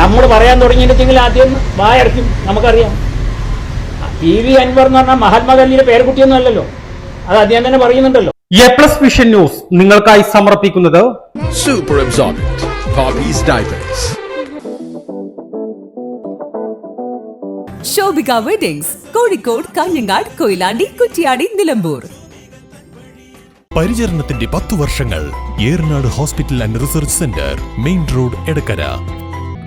നമ്മൾ പറയാൻ തുടങ്ങിയിട്ടുണ്ടെങ്കിൽ ആദ്യം വായടക്കും നമുക്കറിയാം. പി വി അൻവർ എന്ന് പറഞ്ഞാൽ മഹാത്മാഗാന്ധിയുടെ പേരക്കുട്ടിയൊന്നും അല്ലല്ലോ. അത് അദ്ദേഹം തന്നെ പറയുന്നുണ്ടല്ലോ. എ പ്ലസ് വിഷൻ ന്യൂസ് നിങ്ങൾക്കായി സമർപ്പിക്കുന്നത് super absorbent. Poppy's diapers. Shobhika weddings Kozhikode Kanhangad Koyilandy Kuttiady Nilambur. പരിചരണത്തിന്റെ പത്തു വർഷങ്ങൾ Eranad hospital and research centre main road Edakkara.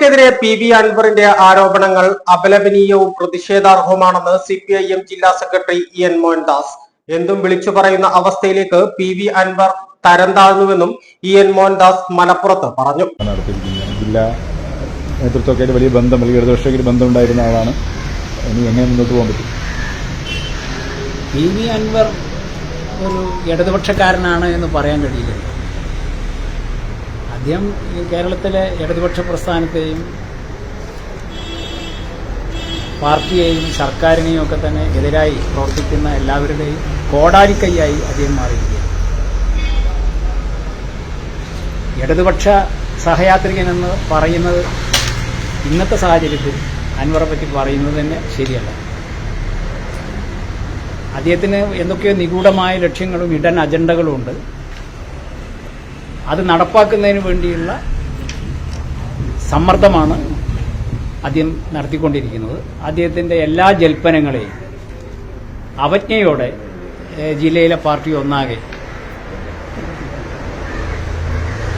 മുഖ്യമന്ത്രിക്കെതിരെ പി വി അൻവറിന്റെ ആരോപണങ്ങൾ അപലപനീയവും പ്രതിഷേധാർഹവുമാണെന്ന് സി പി ഐ എം ജില്ലാ സെക്രട്ടറി ഇ എൻ മോഹൻദാസ്. എന്തും വിളിച്ചു പറയുന്ന അവസ്ഥയിലേക്ക് പി വി അൻവർ തരം താഴ്ന്നുവെന്നും ഇ എൻ മോഹൻദാസ് മലപ്പുറത്ത് പറഞ്ഞു. ജില്ലാ നേതൃത്വമൊക്കെ വലിയ ബന്ധം അല്ലെങ്കിൽ ഇടതുപക്ഷ ബന്ധം ഉണ്ടായിരുന്ന ആളാണ്. ഇനി എങ്ങനെ മുന്നോട്ട് പോകാൻ പറ്റും? പി വി അൻവർ ഒരു ഇടതുപക്ഷക്കാരനാണ് എന്ന് പറയാൻ കഴിയില്ല. ഈ കേരളത്തിലെ ഇടതുപക്ഷ പ്രസ്ഥാനത്തെയും പാർട്ടിയെയും സർക്കാരിനെയും ഒക്കെ തന്നെ എതിരായി പ്രവർത്തിക്കുന്ന എല്ലാവരുടെയും കോടാലിക്കൈയായി അദ്ദേഹം മാറിയിരിക്കുകയാണ്. ഇടതുപക്ഷ സഹയാത്രികനെന്ന് പറയുന്നത് ഇന്നത്തെ സാഹചര്യത്തിൽ അൻവറെ പറ്റി പറയുന്നത് തന്നെ ശരിയല്ല. അദ്ദേഹത്തിന് എന്തൊക്കെയോ നിഗൂഢമായ ലക്ഷ്യങ്ങളും ഇടൻ അജണ്ടകളും ഉണ്ട് അത് നടപ്പാക്കുന്നതിന് വേണ്ടിയുള്ള സമ്മർദ്ദമാണ് അദ്ദേഹം നടത്തിക്കൊണ്ടിരിക്കുന്നത്. അദ്ദേഹത്തിന്റെ എല്ലാ ജൽപ്പനങ്ങളെയും അവജ്ഞയോടെ ജില്ലയിലെ പാർട്ടി ഒന്നാകെ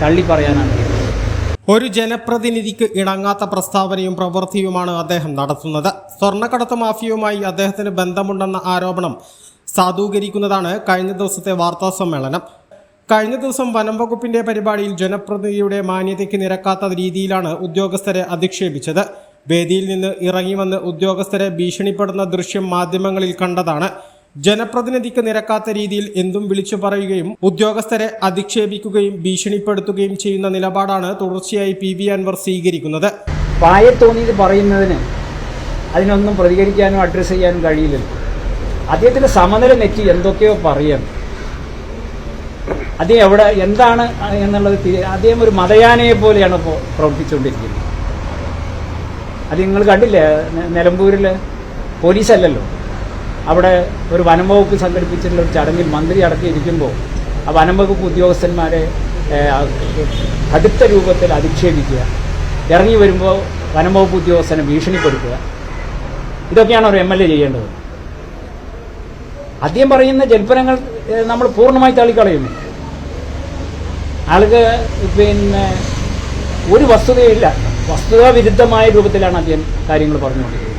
തള്ളി പറയാനാണ് ഒരു ജനപ്രതിനിധിക്ക് ഇണങ്ങാത്ത പ്രസ്താവനയും പ്രവൃത്തിയുമാണ് അദ്ദേഹം നടത്തുന്നത്. സ്വർണക്കടത്ത് മാഫിയയുമായി അദ്ദേഹത്തിന് ബന്ധമുണ്ടെന്ന ആരോപണം സാധൂകരിക്കുന്നതാണ് കഴിഞ്ഞ ദിവസത്തെ വാർത്താ സമ്മേളനം. കഴിഞ്ഞ ദിവസം വനം വകുപ്പിന്റെ പരിപാടിയിൽ ജനപ്രതിനിധിയുടെ മാന്യതയ്ക്ക് നിരക്കാത്ത രീതിയിലാണ് ഉദ്യോഗസ്ഥരെ അധിക്ഷേപിച്ചത്. വേദിയിൽ നിന്ന് ഇറങ്ങി വന്ന് ഉദ്യോഗസ്ഥരെ ഭീഷണിപ്പെടുന്ന ദൃശ്യം മാധ്യമങ്ങളിൽ കണ്ടതാണ്. ജനപ്രതിനിധിക്ക് നിരക്കാത്ത രീതിയിൽ എന്തും വിളിച്ചു പറയുകയും ഉദ്യോഗസ്ഥരെ അധിക്ഷേപിക്കുകയും ഭീഷണിപ്പെടുത്തുകയും ചെയ്യുന്ന നിലപാടാണ് തുടർച്ചയായി പി വി അൻവർ സ്വീകരിക്കുന്നത്. പായ തോന്നിയത് പറയുന്നതിന് അതിനൊന്നും പ്രതികരിക്കാനും അഡ്രസ് ചെയ്യാനും കഴിയില്ല അദ്ദേഹത്തിന്റെ സമനില നെറ്റി എന്തൊക്കെയോ പറയാം അദ്ദേഹം എവിടെ എന്താണ് എന്നുള്ളത് അദ്ദേഹം ഒരു മതയാനയെ പോലെയാണ് ഇപ്പോൾ പ്രവർത്തിച്ചുകൊണ്ടിരിക്കുന്നത്. അത് നിങ്ങൾ കണ്ടില്ലേ നിലമ്പൂരിൽ പോലീസല്ലല്ലോ. അവിടെ ഒരു വനം വകുപ്പ് സംഘടിപ്പിച്ചിട്ടുള്ള ഒരു ചടങ്ങിൽ മന്ത്രി അടക്കം ഇരിക്കുമ്പോൾ ആ വനം വകുപ്പ് ഉദ്യോഗസ്ഥന്മാരെ കടുത്ത രൂപത്തിൽ അധിക്ഷേപിക്കുക. ഇറങ്ങി വരുമ്പോൾ വനം വകുപ്പ് ഉദ്യോഗസ്ഥനെ ഭീഷണിപ്പെടുത്തുക. ഇതൊക്കെയാണ് ഒരു എം എൽ എ ചെയ്യേണ്ടത്. അദ്ദേഹം പറയുന്ന ജൽപ്പനങ്ങൾ നമ്മൾ പൂർണമായി തള്ളിക്കളയുന്നു. ആൾക്ക് പിന്നെ ഒരു വസ്തുതയില്ല വസ്തുതാ വിരുദ്ധമായ രൂപത്തിലാണ് അദ്ദേഹം കാര്യങ്ങൾ പറഞ്ഞുകൊണ്ടിരിക്കുന്നത്.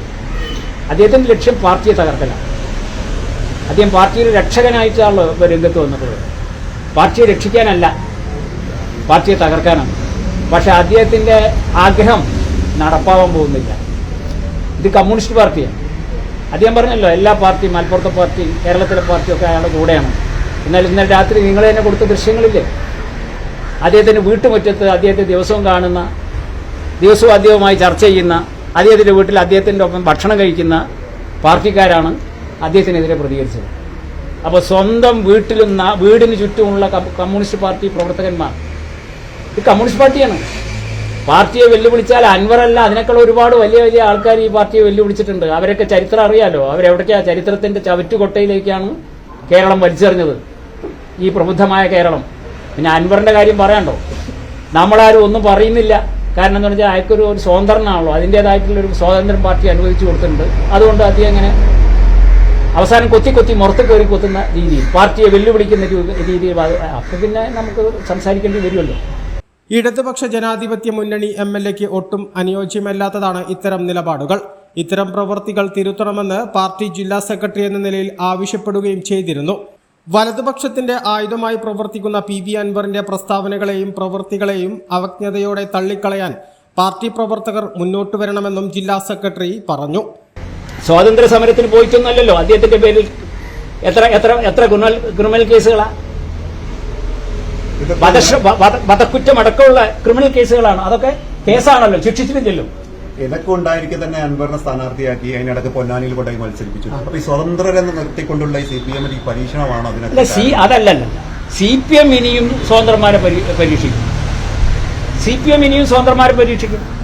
അദ്ദേഹത്തിന്റെ ലക്ഷ്യം പാർട്ടിയെ തകർക്കലാണ്. അദ്ദേഹം പാർട്ടിയുടെ രക്ഷകനായിട്ടാണല്ലോ രംഗത്ത് വന്നിട്ടുള്ളത്. പാർട്ടിയെ രക്ഷിക്കാനല്ല പാർട്ടിയെ തകർക്കാനാണ്. പക്ഷേ അദ്ദേഹത്തിന്റെ ആഗ്രഹം നടപ്പാവാൻ പോകുന്നില്ല. ഇത് കമ്മ്യൂണിസ്റ്റ് പാർട്ടിയാണ്. അദ്ദേഹം പറഞ്ഞല്ലോ എല്ലാ പാർട്ടിയും മലപ്പുറത്തെ പാർട്ടി കേരളത്തിലെ പാർട്ടിയൊക്കെ അയാളുടെ കൂടെയാണ്. എന്നാൽ ഇന്നലെ രാത്രി നിങ്ങൾ തന്നെ കൊടുത്ത ദൃശ്യങ്ങളില്ലേ? അദ്ദേഹത്തിന്റെ വീട്ടുമുറ്റത്ത് അദ്ദേഹത്തെ ദിവസവും കാണുന്ന ദിവസവും അദ്ദേഹവുമായി ചർച്ച ചെയ്യുന്ന അദ്ദേഹത്തിന്റെ വീട്ടിൽ അദ്ദേഹത്തിന്റെ ഒപ്പം ഭക്ഷണം കഴിക്കുന്ന പാർട്ടിക്കാരാണ് അദ്ദേഹത്തിനെതിരെ പ്രതികരിച്ചത്. അപ്പോൾ സ്വന്തം വീട്ടിലും വീടിന് ചുറ്റുമുള്ള കമ്മ്യൂണിസ്റ്റ് പാർട്ടി പ്രവർത്തകന്മാർ ഇത് കമ്മ്യൂണിസ്റ്റ് പാർട്ടിയാണ്. പാർട്ടിയെ വെല്ലുവിളിച്ചാൽ അൻവറല്ല അതിനേക്കാൾ ഒരുപാട് വലിയ വലിയ ആൾക്കാർ ഈ പാർട്ടിയെ വെല്ലുവിളിച്ചിട്ടുണ്ട്. അവരൊക്കെ ചരിത്രം അറിയാലോ? അവരെവിടേക്കാ ചരിത്രത്തിന്റെ ചവറ്റുകൊട്ടയിലേക്കാണ് കേരളം വലിച്ചെറിഞ്ഞത്? ഈ പ്രബുദ്ധമായ കേരളം. പിന്നെ അൻവറിന്റെ കാര്യം പറയണ്ടോ? നമ്മളാരും ഒന്നും പറയുന്നില്ല. കാരണം എന്ന് വെച്ചാൽ അയാൾക്കൊരു ഒരു സ്വതന്ത്രനാണല്ലോ. അതിന്റെതായിട്ടുള്ള ഒരു സ്വാതന്ത്ര്യം പാർട്ടി അനുവദിച്ചു കൊടുത്തിട്ടുണ്ട്. അതുകൊണ്ട് അദ്ദേഹം അങ്ങനെ അവസാനം കൊത്തി കൊത്തി മുറത്ത് കയറി കൊത്തുന്ന രീതിയിൽ പാർട്ടിയെ വെല്ലുവിളിക്കുന്ന രീതിയിൽ അപ്പൊ പിന്നെ നമുക്ക് സംസാരിക്കേണ്ടി വരുമല്ലോ. ഇടതുപക്ഷ ജനാധിപത്യ മുന്നണി എം എൽ എക്ക് ഒട്ടും അനുയോജ്യമല്ലാത്തതാണ് ഇത്തരം നിലപാടുകൾ. ഇത്തരം പ്രവൃത്തികൾ തിരുത്തണമെന്ന് പാർട്ടി ജില്ലാ സെക്രട്ടറി എന്ന നിലയിൽ ആവശ്യപ്പെടുകയും ചെയ്തിരുന്നു. വലതുപക്ഷത്തിന്റെ ആയുധമായി പ്രവർത്തിക്കുന്ന പി വി അൻവറിന്റെ പ്രസ്താവനകളെയും പ്രവൃത്തികളെയും അവജ്ഞതയോടെ തള്ളിക്കളയാൻ പാർട്ടി പ്രവർത്തകർ മുന്നോട്ട് വരണമെന്നും ജില്ലാ സെക്രട്ടറി പറഞ്ഞു. സ്വാതന്ത്ര്യ സമരത്തിന് പോയിട്ടൊന്നല്ലോ അദ്ദേഹത്തിന്റെ പേരിൽ എത്ര എത്ര എത്ര ക്രിമിനൽ ക്രിമിനൽ കേസുകളാ? വധക്കുറ്റമടക്കമുള്ള ക്രിമിനൽ കേസുകളാണ്. അതൊക്കെ കേസാണല്ലോ ശിക്ഷിച്ചിട്ടില്ലല്ലോ. ഇതൊക്കെ ഉണ്ടായിരിക്കെ തന്നെ അൻവറിനെ സ്ഥാനാർത്ഥിയാക്കി അതിനിടക്ക് പൊന്നാനിയിൽ കൊണ്ടുപോയി മത്സരിപ്പിച്ചു. അപ്പൊ ഈ സ്വതന്ത്രരെന്ന് നിർത്തിക്കൊണ്ടുള്ള ഈ സി പി എമ്മിന്റെ ഈ പരീക്ഷണമാണ് അതിനകത്ത് സി അതല്ലല്ല. സി പി എം ഇനിയും സ്വതന്ത്രന്മാരെ പരീ- പരീക്ഷിക്കും. സി പി എം ഇനിയും സ്വതന്ത്രന്മാരെ പരീക്ഷിക്കും.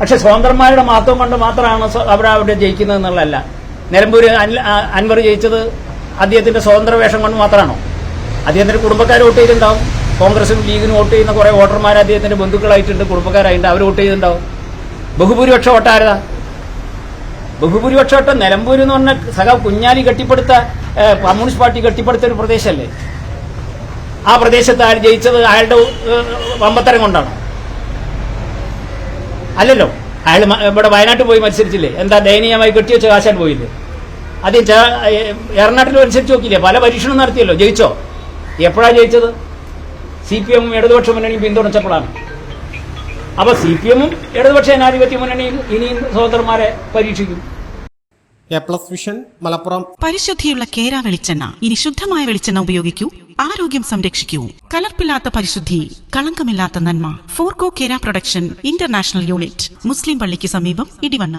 പക്ഷെ സ്വതന്ത്രമാരുടെ മഹത്വം കൊണ്ട് മാത്രമാണ് അവിടെ അവിടെ ജയിക്കുന്നത് എന്നുള്ളതല്ല. നിലമ്പൂര് അൻവർ ജയിച്ചത് അദ്ദേഹത്തിന്റെ സ്വതന്ത്ര വേഷം കൊണ്ട് മാത്രമാണോ? അദ്ദേഹത്തിന്റെ കുടുംബക്കാർ വോട്ട് ചെയ്തിട്ടുണ്ടാവും. കോൺഗ്രസും ലീഗിനും വോട്ട് ചെയ്യുന്ന കുറെ വോട്ടർമാർ അദ്ദേഹത്തിന്റെ ബന്ധുക്കളായിട്ടുണ്ട് കുടുംബക്കാരായിട്ടുണ്ട് അവർ വോട്ട് ചെയ്തിട്ടുണ്ടാവും. ബഹുഭൂരിപക്ഷം വോട്ടാരതാ ബഹുഭൂരിപക്ഷം വോട്ടം നിലമ്പൂർ എന്ന് പറഞ്ഞ സഹ കുഞ്ഞാലി കെട്ടിപ്പടുത്ത കമ്മ്യൂണിസ്റ്റ് പാർട്ടി കെട്ടിപ്പടുത്ത ഒരു പ്രദേശമല്ലേ ആ പ്രദേശത്ത് ആര് ജയിച്ചത്? അയാളുടെ വമ്പത്തരം കൊണ്ടാണ്? അല്ലല്ലോ. അയാൾ ഇവിടെ വയനാട്ടിൽ പോയി മത്സരിച്ചില്ലേ? എന്താ ദയനീയമായി കെട്ടിവെച്ച കാശാൻ പോയില്ലേ? ആദ്യം എറണാട്ടിൽ മത്സരിച്ച് നോക്കിയില്ലേ? പല പരീക്ഷണം നടത്തിയല്ലോ. ജയിച്ചോ? എപ്പോഴാണ് ജയിച്ചത്? സി പി എമ്മും ഇടതുപക്ഷ മുന്നണിയും പിന്തുണച്ചപ്പോഴാണ്. അപ്പൊ സി പി എമ്മും ഇടതുപക്ഷ ജനാധിപത്യ മുന്നണിയും ഇനിയും സഹോദരന്മാരെ പരീക്ഷിക്കും. A plus vision Malappuram. പരിശുദ്ധിയുള്ള Kera വെളിച്ചെണ്ണ. ഇനി ശുദ്ധമായ വെളിച്ചെണ്ണ ഉപയോഗിക്കൂ. ആരോഗ്യം സംരക്ഷിക്കൂ. കലർപ്പില്ലാത്ത പരിശുദ്ധി കളങ്കമില്ലാത്ത നന്മ. Forco Kera production international unit മുസ്ലിം പള്ളിക്ക് സമീപം ഇടിവണ്ണ.